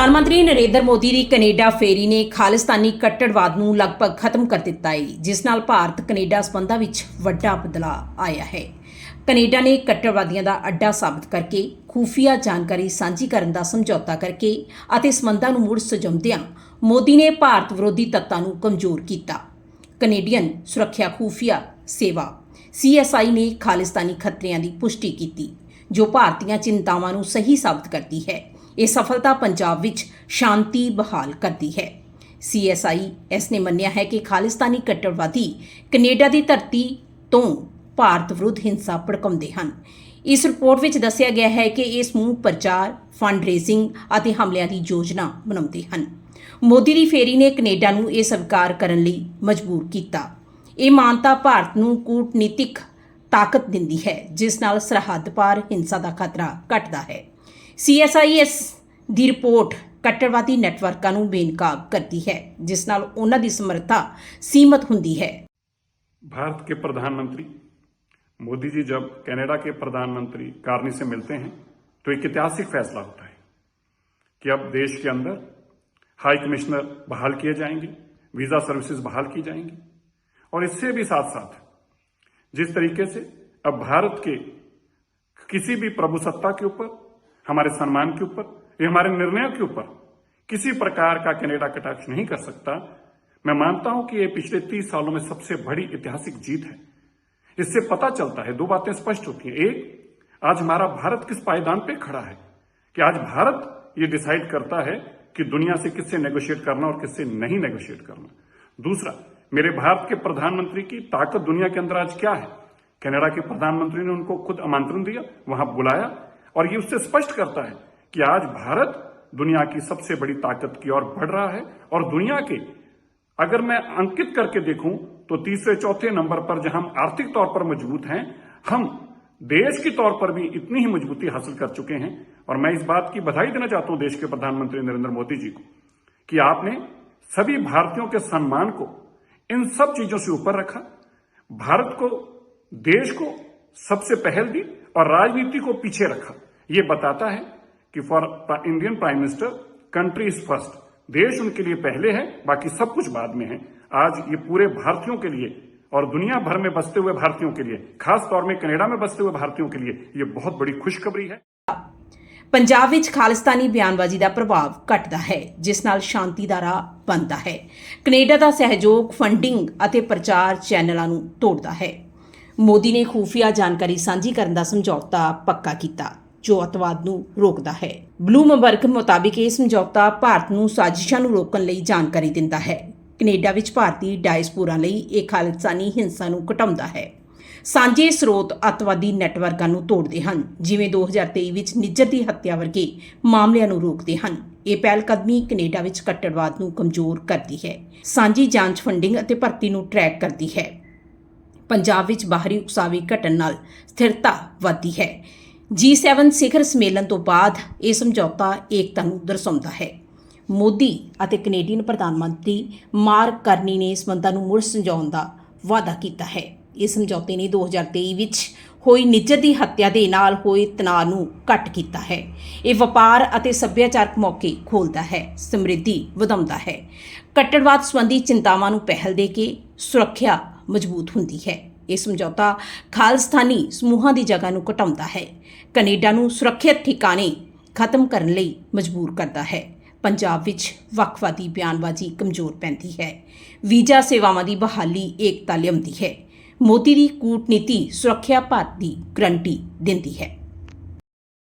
ਪ੍ਰਧਾਨ ਮੰਤਰੀ ਨਰਿੰਦਰ ਮੋਦੀ ਦੀ ਕੈਨੇਡਾ ਫੇਰੀ ਨੇ ਖਾਲਿਸਤਾਨੀ ਕੱਟੜਵਾਦ ਨੂੰ ਲਗਭਗ ਖਤਮ ਕਰ ਦਿੱਤਾ ਹੈ ਜਿਸ ਨਾਲ ਭਾਰਤ ਕੈਨੇਡਾ ਸਬੰਧਾਂ ਵਿੱਚ ਵੱਡਾ ਬਦਲਾਅ ਆਇਆ ਹੈ। ਕੈਨੇਡਾ ਨੇ ਕੱਟੜਵਾਦੀਆਂ ਦਾ ਅੱਡਾ ਸਾਬਤ ਕਰਕੇ ਖੂਫੀਆ ਜਾਣਕਾਰੀ ਸਾਂਝੀ ਕਰਨ ਦਾ ਸਮਝੌਤਾ ਕਰਕੇ ਅਤੇ ਸਬੰਧਾਂ ਨੂੰ ਮੁੜ ਸਜਾਉਂਦਿਆਂ ਮੋਦੀ ਨੇ ਭਾਰਤ ਵਿਰੋਧੀ ਤੱਤਾਂ ਨੂੰ ਕਮਜ਼ੋਰ ਕੀਤਾ। ਕੈਨੇਡੀਅਨ ਸੁਰੱਖਿਆ ਖੂਫੀਆ ਸੇਵਾ ਸੀਐਸਆਈ ਨੇ ਖਾਲਿਸਤਾਨੀ ਖਤਰਿਆਂ ਦੀ ਪੁਸ਼ਟੀ ਕੀਤੀ, ਜੋ ਭਾਰਤੀਆਂ ਚਿੰਤਾਵਾਂ ਨੂੰ ਸਹੀ ਸਾਬਤ ਕਰਦੀ ਹੈ। ਇਹ ਸਫਲਤਾ ਪੰਜਾਬ ਵਿੱਚ ਸ਼ਾਂਤੀ ਬਹਾਲ ਕਰਦੀ ਹੈ। ਸੀਐਸਆਈ ਇਸ ਨੇ ਮੰਨਿਆ ਹੈ ਕਿ ਖਾਲਿਸਤਾਨੀ ਕੱਟੜਵਾਦੀ ਕੈਨੇਡਾ ਦੀ ਧਰਤੀ ਤੋਂ ਭਾਰਤ ਵਿਰੁੱਧ ਹਿੰਸਾ ਭੜਕਾਉਂਦੇ ਹਨ। ਇਸ ਰਿਪੋਰਟ ਵਿੱਚ ਦੱਸਿਆ ਗਿਆ ਹੈ ਕਿ ਇਹ ਸਮੂਹ ਪ੍ਰਚਾਰ ਫੰਡ ਰੇਜ਼ਿੰਗ ਅਤੇ ਹਮਲਿਆਂ ਦੀ ਯੋਜਨਾ ਬਣਾਉਂਦੇ ਹਨ। ਮੋਦੀ ਦੀ ਫੇਰੀ ਨੇ ਕੈਨੇਡਾ ਨੂੰ ਇਹ ਸਵੀਕਾਰ ਕਰਨ ਲਈ ਮਜਬੂਰ ਕੀਤਾ। ਇਹ ਮਾਨਤਾ ਭਾਰਤ ਨੂੰ ਕੂਟਨੀਤਿਕ ਤਾਕਤ ਦਿੰਦੀ ਹੈ, ਜਿਸ ਨਾਲ ਸਰਹੱਦ ਪਾਰ ਹਿੰਸਾ ਦਾ ਖਤਰਾ ਘਟਦਾ ਹੈ। ਸੀਐਸਆਈਐਸ ਦੀ ਰਿਪੋਰਟ ਕੱਟੜਵਾਦੀ ਨੈਟਵਰਕਾਂ ਨੂੰ ਬੇਨਕਾਬ ਕਰਦੀ ਹੈ ਜਿਸ ਨਾਲ ਉਹਨਾਂ ਦੀ ਸਮਰੱਥਾ ਸੀਮਤ ਹੁੰਦੀ ਹੈ भारत के प्रधानमंत्री मोदी जी जब कनाडा के प्रधानमंत्री कार्नी से मिलते हैं तो एक ऐतिहासिक फैसला होता है कि अब देश के अंदर हाई कमिश्नर बहाल किए जाएंगे वीजा सर्विसेज बहाल की जाएंगी और इससे भी साथ साथ जिस तरीके से अब भारत के किसी भी प्रभुसत्ता के ऊपर हमारे सम्मान के ऊपर, या हमारे निर्णयों के ऊपर। किसी प्रकार का कनाडा कटाक्ष नहीं कर सकता। मैं मानता हूँ कि ये पिछले तीस सालों में सबसे बड़ी ऐतिहासिक जीत है। इससे पता चलता है, दो बातें स्पष्ट होती हैं। एक, आज हमारा भारत किस पायदान पे खड़ा है? कि आज भारत ये डिसाइड करता है कि दुनिया से किससे नेगोशिएट करना और किससे नहीं नेगोशिएट करना। दूसरा, मेरे भारत के प्रधानमंत्री की ताकत दुनिया के अंदर आज क्या है? कनाडा के प्रधानमंत्री ने उनको खुद आमंत्रण दिया, वहाँ बुलाया और ये उससे स्पष्ट करता है कि आज भारत दुनिया की सबसे बड़ी ताकत की ओर बढ़ रहा है और दुनिया के, अगर मैं अंकित करके देखूँ तो तीसरे चौथे नंबर पर जहाँ हम आर्थिक तौर पर मज़बूत हैं, हम देश के तौर पर भी इतनी ही मजबूती हासिल कर चुके हैं। और मैं इस बात की बधाई देना चाहता हूँ देश के प्रधानमंत्री नरेंद्र मोदी जी को कि आपने सभी भारतीयों के सम्मान को इन सब चीज़ों से ऊपर रखा, भारत को, देश को सबसे पहल दी और राजनीति को पीछे रखा। ये बताता है कि for Indian prime minister country is first देश उनके लिए पहले है बाकी सब कुछ बाद में है आज ये पूरे भारतीयों के लिए और दुनिया भर में बसते हुए भारतीयों के लिए खास तौर में कनाडा में बसते हुए भारतीयों के लिए ये बहुत बड़ी खुशखबरी है ਪੰਜਾਬ ਵਿੱਚ ਖਾਲਿਸਤਾਨੀ ਬਿਆਨਬਾਜ਼ੀ ਦਾ ਪ੍ਰਭਾਵ ਘਟਦਾ ਹੈ ਜਿਸ ਨਾਲ ਸ਼ਾਂਤੀ ਦਾ ਰਾਹ ਬਣਦਾ ਹੈ ਕੈਨੇਡਾ ਦਾ ਸਹਿਯੋਗ ਫੰਡਿੰਗ ਅਤੇ ਪ੍ਰਚਾਰ ਚੈਨਲਾਂ ਨੂੰ ਤੋੜਦਾ ਹੈ ਮੋਦੀ ਨੇ ਖੂਫੀਆ ਜਾਣਕਾਰੀ ਸਾਂਝੀ ਕਰਨ ਦਾ ਸਮਝੌਤਾ ਪੱਕਾ ਕੀਤਾ ਜੋ ਅਤਵਾਦ ਨੂੰ ਰੋਕਦਾ ਹੈ। ਬਲੂਮਬਰਗ ਮੁਤਾਬਿਕ ਇਹ ਸਮਝੌਤਾ ਭਾਰਤ ਨੂੰ ਸਾਜ਼ਿਸ਼ਾਂ ਨੂੰ ਰੋਕਣ ਲਈ ਜਾਣਕਾਰੀ ਦਿੰਦਾ ਹੈ। ਕੈਨੇਡਾ ਵਿੱਚ ਭਾਰਤੀ ਡਾਇਸਪੋਰਾ ਲਈ ਇਹ ਖਾਲਸਾਨੀ ਹਿੰਸਾ ਨੂੰ ਘਟਾਉਂਦਾ ਹੈ। ਸਾਂਝੇ ਸਰੋਤ ਅਤਵਾਦੀ ਨੈਟਵਰਕਾਂ ਨੂੰ ਤੋੜਦੇ ਹਨ, ਜਿਵੇਂ 2023 ਵਿੱਚ ਨਿੱਜਰ ਦੀ ਹੱਤਿਆ ਵਰਗੇ ਮਾਮਲਿਆਂ ਨੂੰ ਰੋਕਦੇ ਹਨ। ਇਹ ਪਹਿਲ ਕਦਮੀ ਕੈਨੇਡਾ ਵਿੱਚ ਕੱਟੜਵਾਦ ਨੂੰ ਕਮਜ਼ੋਰ ਕਰਦੀ ਹੈ। ਸਾਂਝੀ ਜਾਂਚ ਫੰਡਿੰਗ ਅਤੇ ਭਰਤੀ ਨੂੰ ਟਰੈਕ ਕਰਦੀ ਹੈ। ਪੰਜਾਬ ਵਿੱਚ ਬਾਹਰੀ ਉਕਸਾਵੇ ਘਟਣ ਨਾਲ ਸਥਿਰਤਾ ਵਧਦੀ ਹੈ। G7 ਸਿਖਰ ਸੰਮੇਲਨ ਤੋਂ ਬਾਅਦ ਇਹ ਸਮਝੌਤਾ ਏਕਤਾ ਨੂੰ ਦਰਸਾਉਂਦਾ ਹੈ। ਮੋਦੀ ਅਤੇ ਕੈਨੇਡੀਅਨ ਪ੍ਰਧਾਨ ਮੰਤਰੀ ਮਾਰਕ ਕਰਨੀ ਨੇ ਸੰਬੰਧਾਂ ਨੂੰ ਮੁੜ ਸੰਜਾਉਣ ਦਾ ਵਾਅਦਾ ਕੀਤਾ ਹੈ। ਇਸ ਸਮਝੌਤੇ ਨੇ 2023 ਵਿੱਚ ਹੋਈ ਨਿੱਜਰ ਦੀ ਹੱਤਿਆ ਦੇ ਨਾਲ ਹੋਏ ਤਣਾਅ ਨੂੰ ਘੱਟ ਕੀਤਾ ਹੈ। ਇਹ ਵਪਾਰ ਅਤੇ ਸੱਭਿਆਚਾਰਕ ਮੌਕੇ ਖੋਲਦਾ ਹੈ, ਸਮਰਿੱਧੀ ਵਧਾਉਂਦਾ ਹੈ। ਕੱਟੜਵਾਦ ਸੰਬੰਧੀ ਚਿੰਤਾਵਾਂ ਨੂੰ ਪਹਿਲ ਦੇ ਕੇ ਸੁਰੱਖਿਆ ਮਜ਼ਬੂਤ ਹੁੰਦੀ ਹੈ। ਇਹ ਸਮਝੌਤਾ ਖਾਲਿਸਤਾਨੀ ਸਮੂਹਾਂ ਦੀ ਜਗ੍ਹਾ ਨੂੰ ਘਟਾਉਂਦਾ ਹੈ। ਕੈਨੇਡਾ ਨੂੰ ਸੁਰੱਖਿਅਤ ਠਿਕਾਣੇ ਖਤਮ ਕਰਨ ਲਈ ਮਜਬੂਰ ਕਰਦਾ ਹੈ। ਪੰਜਾਬ ਵਿੱਚ ਵੱਖਵਾਦੀ ਬਿਆਨਬਾਜ਼ੀ ਕਮਜ਼ੋਰ ਪੈਂਦੀ ਹੈ। ਵੀਜ਼ਾ ਸੇਵਾਵਾਂ ਦੀ ਬਹਾਲੀ ਏਕਤਾ ਲਿਆਉਂਦੀ ਹੈ। ਮੋਦੀ ਦੀ ਕੂਟਨੀਤੀ ਸੁਰੱਖਿਆ ਭਾਰਤ ਦੀ ਗਰੰਟੀ ਦਿੰਦੀ ਹੈ।